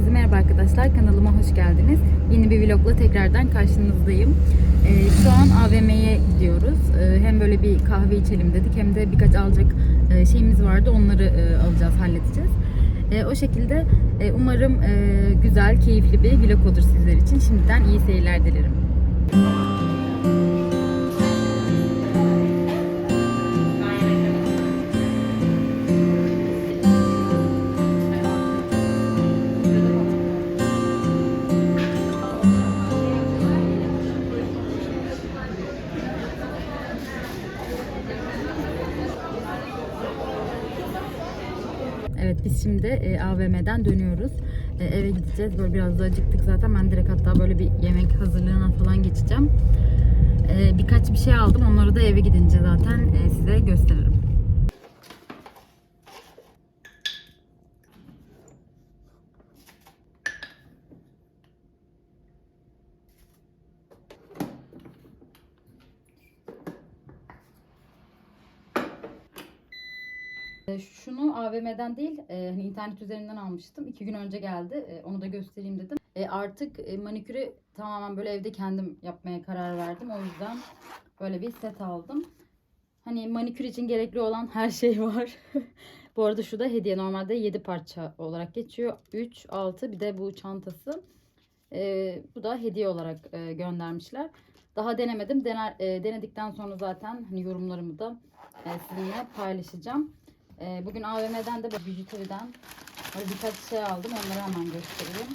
Herkese merhaba arkadaşlar. Kanalıma hoş geldiniz. Yeni bir vlogla tekrardan karşınızdayım. Ee, şu an AVM'ye gidiyoruz. Ee, hem böyle bir kahve içelim dedik hem de birkaç alacak e, şeyimiz vardı. Onları e, alacağız, halledeceğiz. E, o şekilde e, umarım güzel, keyifli bir vlog olur sizler için. Şimdiden iyi seyirler dilerim. Şimdi e, AVM'den dönüyoruz. E, eve gideceğiz. Böyle biraz da acıktık zaten. Ben direkt hatta böyle bir yemek hazırlığına falan geçeceğim. E, birkaç bir şey aldım. Onları da eve gidince zaten e, size gösteririm. E, Şunu AVM'den değil, e, hani internet üzerinden almıştım. İki gün önce geldi. E, onu da göstereyim dedim. E, artık e, manikürü tamamen böyle evde kendim yapmaya karar verdim. O yüzden böyle bir set aldım. Hani manikür için gerekli olan her şey var. bu arada şu da hediye. Normalde 7 parça olarak geçiyor. 3, 6 bir de bu çantası. E, bu da hediye olarak e, göndermişler. Daha denemedim. Dener, e, denedikten sonra zaten hani yorumlarımı da e, sizinle paylaşacağım. Ee, bugün AVM'den de böyle bijuteriden böyle birkaç şey aldım. Onları hemen göstereyim.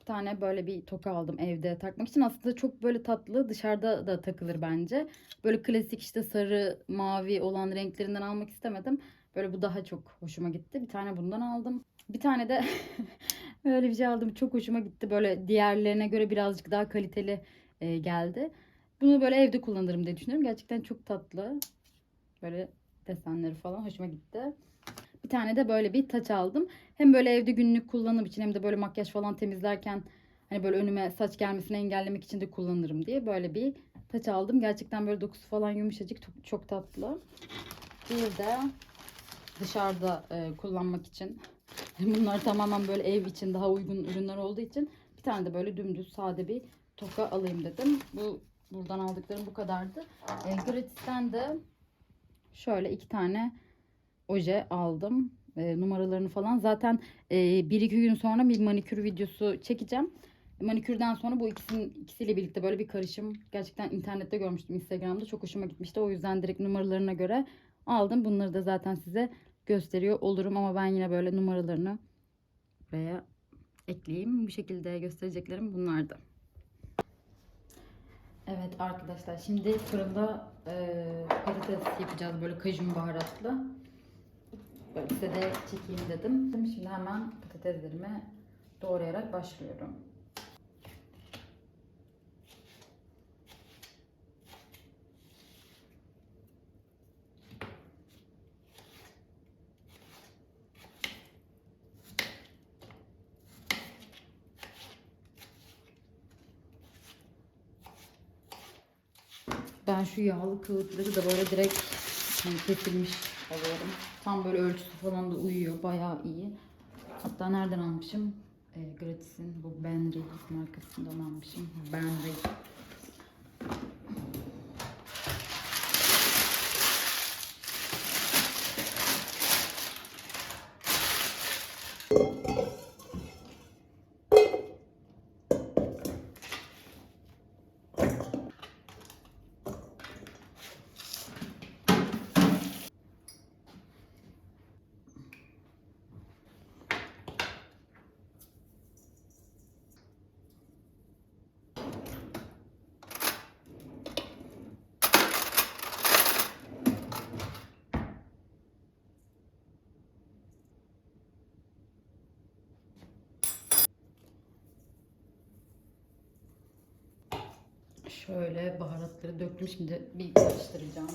Bir tane böyle bir toka aldım evde takmak için. Aslında çok böyle tatlı. Dışarıda da takılır bence. Böyle klasik işte sarı, mavi olan renklerinden almak istemedim. Böyle bu daha çok hoşuma gitti. Bir tane bundan aldım. Bir tane de böyle bir şey aldım. Çok hoşuma gitti. Böyle diğerlerine göre birazcık daha kaliteli e, geldi. Bunu böyle evde kullanırım diye düşünüyorum. Gerçekten çok tatlı. Böyle desenleri falan hoşuma gitti. Bir tane de böyle bir taç aldım. Hem böyle evde günlük kullanım için hem de böyle makyaj falan temizlerken hani böyle önüme saç gelmesini engellemek için de kullanırım diye böyle bir taç aldım. Gerçekten böyle dokusu falan yumuşacık çok, çok tatlı. Bir de dışarıda e, kullanmak için bunlar tamamen böyle ev için daha uygun ürünler olduğu için bir tane de böyle dümdüz sade bir toka alayım dedim. Bu buradan aldıklarım bu kadardı. E, Gratis'ten de şöyle iki tane oje aldım. E, numaralarını falan. Zaten e, bir iki gün sonra bir manikür videosu çekeceğim. Manikürden sonra bu ikisinin ikisiyle birlikte böyle bir karışım. Gerçekten internette görmüştüm Instagram'da. Çok hoşuma gitmişti. O yüzden direkt numaralarına göre aldım. Bunları da zaten size gösteriyor olurum ama ben yine böyle numaralarını buraya ekleyeyim. Bu şekilde göstereceklerim bunlardı. Evet arkadaşlar şimdi fırında e, patates yapacağız böyle kajun baharatlı. Böyle size de çekeyim dedim. Şimdi hemen patateslerimi doğrayarak başlıyorum. Ben şu yağlı kağıtları da böyle direkt hani kesilmiş alıyorum. Tam böyle ölçüsü falan da uyuyor. Bayağı iyi. Hatta nereden almışım? E, Gratis'in bu Benry markasından almışım. Benry. Şöyle baharatları döktüm. Şimdi bir karıştıracağım.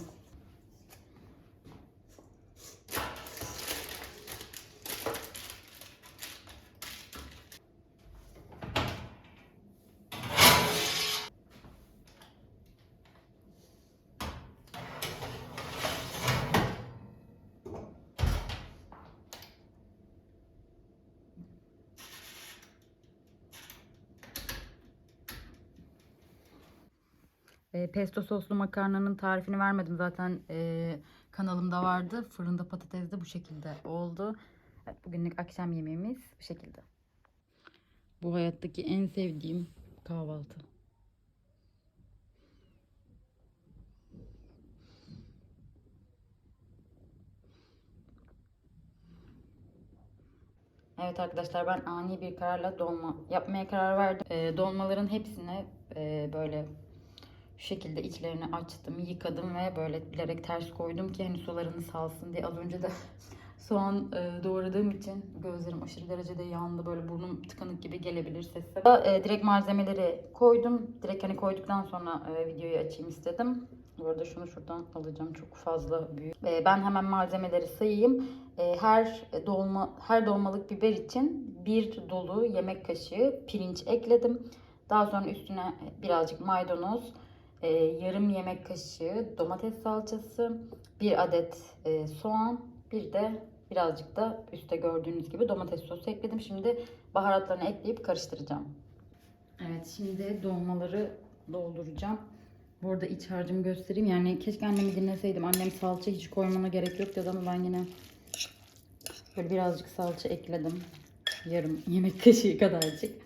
E, pesto soslu makarnanın tarifini vermedim zaten e, kanalımda vardı. Fırında patates de bu şekilde oldu. Evet, bugünlük akşam yemeğimiz bu şekilde. Bu hayattaki en sevdiğim kahvaltı. Evet arkadaşlar ben ani bir kararla dolma yapmaya karar verdim. Ee, dolmaların hepsini e, böyle şu şekilde içlerini açtım, yıkadım ve böyle bilerek ters koydum ki hani sularını salsın diye. Az önce de soğan e, doğradığım için gözlerim aşırı derecede yandı. Böyle burnum tıkanık gibi gelebilir sesi. E, direkt malzemeleri koydum. Direkt hani koyduktan sonra e, videoyu açayım istedim. Bu arada şunu şuradan alacağım. Çok fazla büyük. E, ben hemen malzemeleri sayayım. Her dolma her dolmalık biber için bir dolu yemek kaşığı pirinç ekledim. Daha sonra üstüne birazcık maydanoz, e, yarım yemek kaşığı domates salçası, bir adet e, soğan, bir de birazcık da üstte gördüğünüz gibi domates sosu ekledim. Şimdi baharatlarını ekleyip karıştıracağım. Evet şimdi dolmaları dolduracağım. Bu arada iç harcımı göstereyim. Yani keşke annemi dinleseydim. Annem salça hiç koymana gerek yok dedi ama ben yine böyle birazcık salça ekledim. Yarım yemek kaşığı kadarcık.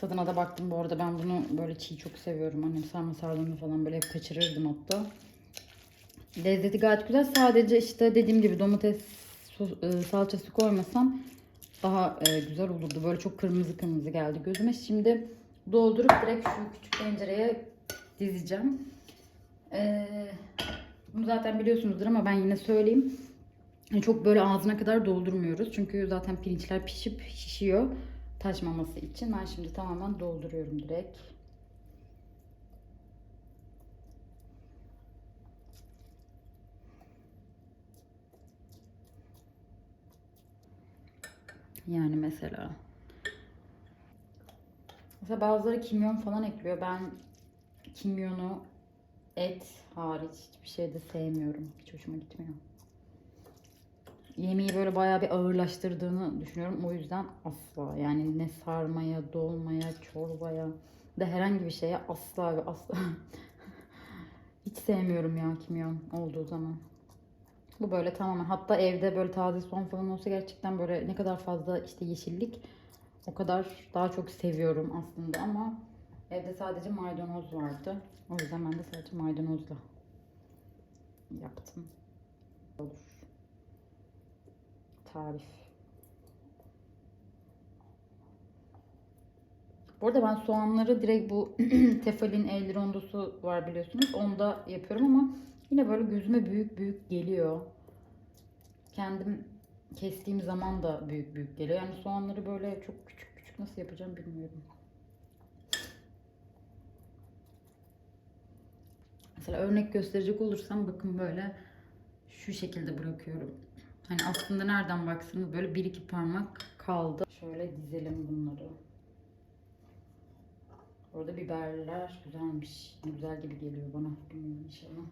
Tadına da baktım bu arada ben bunu böyle çiğ çok seviyorum. Annem sarma sardığında falan böyle hep kaçırırdım hatta. Lezzeti gayet güzel. Sadece işte dediğim gibi domates e, salçası koymasam daha e, güzel olurdu. Böyle çok kırmızı kırmızı geldi gözüme. Şimdi doldurup direkt şu küçük tencereye dizeceğim. Ee, bunu zaten biliyorsunuzdur ama ben yine söyleyeyim. Çok böyle ağzına kadar doldurmuyoruz. Çünkü zaten pirinçler pişip şişiyor. Taşmaması için. Ben şimdi tamamen dolduruyorum direkt. Yani mesela. Mesela bazıları kimyon falan ekliyor. Ben kimyonu et hariç hiçbir şeyde sevmiyorum. Hiç hoşuma gitmiyor. Yemeği böyle bayağı bir ağırlaştırdığını düşünüyorum. O yüzden asla yani ne sarmaya, dolmaya, çorbaya da herhangi bir şeye asla ve asla hiç sevmiyorum ya kimyon olduğu zaman. Bu böyle tamamen hatta evde böyle taze soğan falan olsa gerçekten böyle ne kadar fazla işte yeşillik o kadar daha çok seviyorum aslında ama evde sadece maydanoz vardı. O yüzden ben de sadece maydanozla yaptım. Olur. Tarif. Bu arada ben soğanları direkt bu Tefal'in el rondosu var biliyorsunuz. Onda yapıyorum ama yine böyle gözüme büyük büyük geliyor. Kendim kestiğim zaman da büyük büyük geliyor. Yani soğanları böyle çok küçük küçük nasıl yapacağım bilmiyorum. Mesela örnek gösterecek olursam bakın böyle şu şekilde bırakıyorum. Hani aslında nereden baksanız böyle bir iki parmak kaldı. Şöyle dizelim bunları. Orada biberler güzelmiş. Güzel gibi geliyor bana. Bilmiyorum inşallah.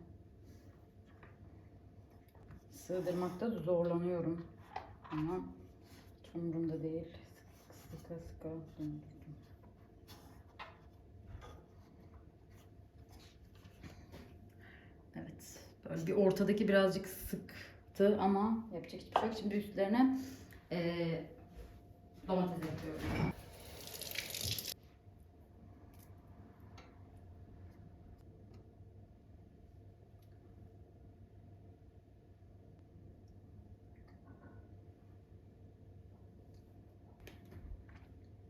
Sığdırmakta da zorlanıyorum. Ama umurumda değil. Sıkı sıkı döndürdüm. Evet. Böyle bir ortadaki birazcık sıktı ama yapacak hiçbir şey yok. Şimdi üstlerine eee domates yapıyorum.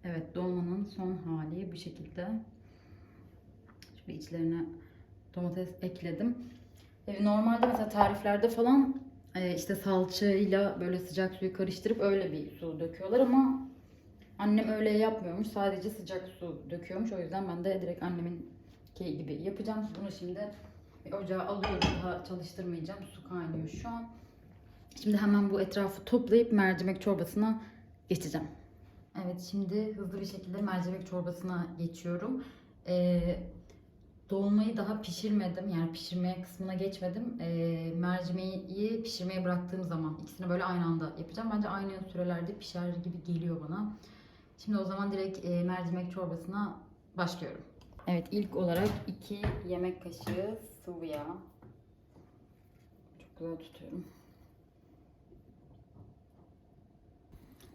Evet dolmanın son hali bu şekilde. Şimdi içlerine domates ekledim. E, Normalde mesela tariflerde falan e, işte salçayla böyle sıcak suyu karıştırıp öyle bir su döküyorlar ama annem öyle yapmıyormuş. Sadece sıcak su döküyormuş. O yüzden ben de direkt annemin gibi yapacağım. Bunu şimdi ocağa alıyorum. Daha çalıştırmayacağım. Su kaynıyor şu an. Şimdi hemen bu etrafı toplayıp mercimek çorbasına geçeceğim. Evet şimdi hızlı bir şekilde mercimek çorbasına geçiyorum. Ee, dolmayı daha pişirmedim. Yani pişirmeye kısmına geçmedim. Ee, mercimeği pişirmeye bıraktığım zaman ikisini böyle aynı anda yapacağım. Bence aynı sürelerde pişer gibi geliyor bana. Şimdi o zaman direkt e, mercimek çorbasına başlıyorum. Evet ilk olarak 2 yemek kaşığı sıvı yağ. Çok güzel tutuyorum.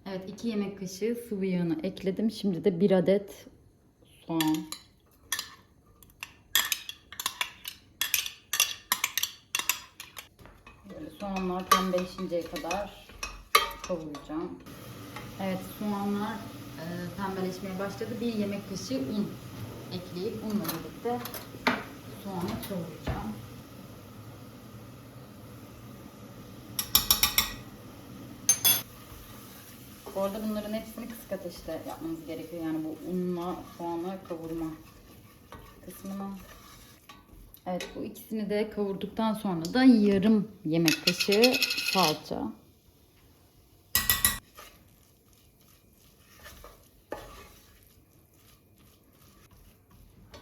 Evet 2 yemek kaşığı sıvı yağını ekledim. Şimdi de 1 adet soğan. Soğanlar pembeleşinceye kadar kavuracağım. Evet soğanlar e, pembeleşmeye başladı. Bir yemek kaşığı un ekleyip unla birlikte soğanı kavuracağım. Bu arada bunların hepsini kısık ateşte yapmanız gerekiyor. Yani bu unla soğanı kavurma kısmına. Evet bu ikisini de kavurduktan sonra da yarım yemek kaşığı salça.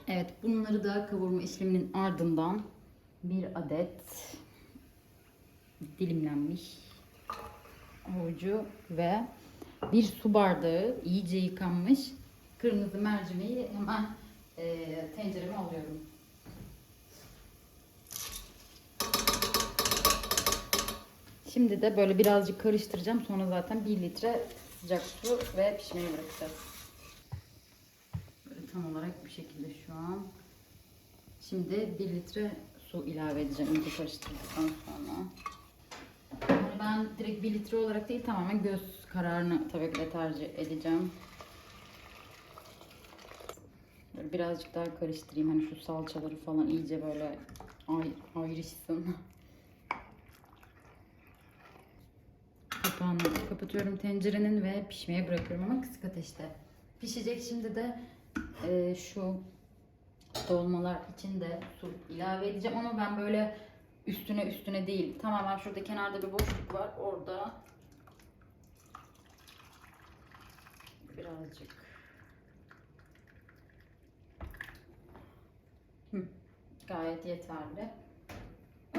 Evet bunları da kavurma işleminin ardından bir adet dilimlenmiş havucu ve bir su bardağı iyice yıkanmış kırmızı mercimeği hemen eee tencereme alıyorum. Şimdi de böyle birazcık karıştıracağım. Sonra zaten 1 litre sıcak su ve pişmeye bırakacağız. Böyle tam olarak bu şekilde şu an. Şimdi 1 litre su ilave edeceğim. İyice karıştırdıktan sonra. Yani ben direkt 1 litre olarak değil tamamen göz kararını tabii ki de tercih edeceğim. Böyle birazcık daha karıştırayım. Hani şu salçaları falan iyice böyle ay ayrışsın. Kapağını kapatıyorum tencerenin ve pişmeye bırakıyorum ama kısık ateşte. Pişecek şimdi de e, şu dolmalar için de su ilave edeceğim ama ben böyle üstüne üstüne değil. Tamamen şurada kenarda bir boşluk var. Orada birazcık Hı, gayet yeterli.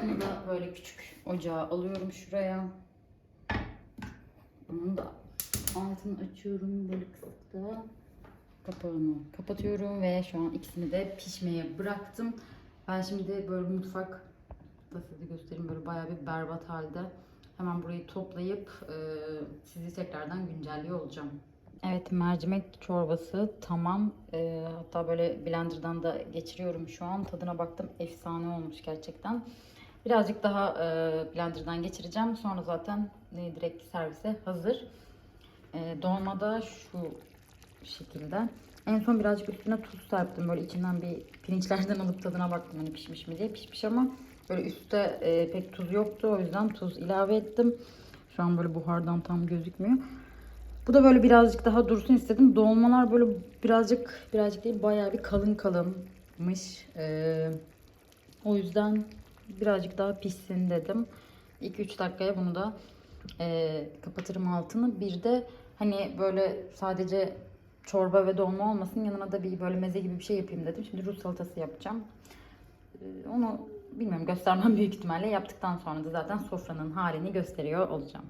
Onu da böyle küçük ocağa alıyorum şuraya. Bunun da altını açıyorum böyle kısıkta. Kapağını kapatıyorum ve şu an ikisini de pişmeye bıraktım. Ben şimdi böyle mutfak nasıl göstereyim böyle bayağı bir berbat halde. Hemen burayı toplayıp e, sizi tekrardan güncelliyor olacağım. Evet mercimek çorbası tamam. E, hatta böyle blenderdan da geçiriyorum şu an. Tadına baktım efsane olmuş gerçekten. Birazcık daha e, blenderdan geçireceğim. Sonra zaten direkt servise hazır. E, dolmada şu şekilde. En son birazcık üstüne tuz serptim. Böyle içinden bir pirinçlerden alıp tadına baktım hani pişmiş mi diye. Pişmiş ama böyle üstte e, pek tuz yoktu. O yüzden tuz ilave ettim. Şu an böyle buhardan tam gözükmüyor. Bu da böyle birazcık daha dursun istedim. Dolmalar böyle birazcık birazcık değil bayağı bir kalın kalınmış. E, o yüzden birazcık daha pişsin dedim. 2-3 dakikaya bunu da e, kapatırım altını. Bir de hani böyle sadece çorba ve dolma olmasın yanına da bir böyle meze gibi bir şey yapayım dedim. Şimdi Rus salatası yapacağım. E, onu bilmiyorum göstermem büyük ihtimalle yaptıktan sonra da zaten sofranın halini gösteriyor olacağım.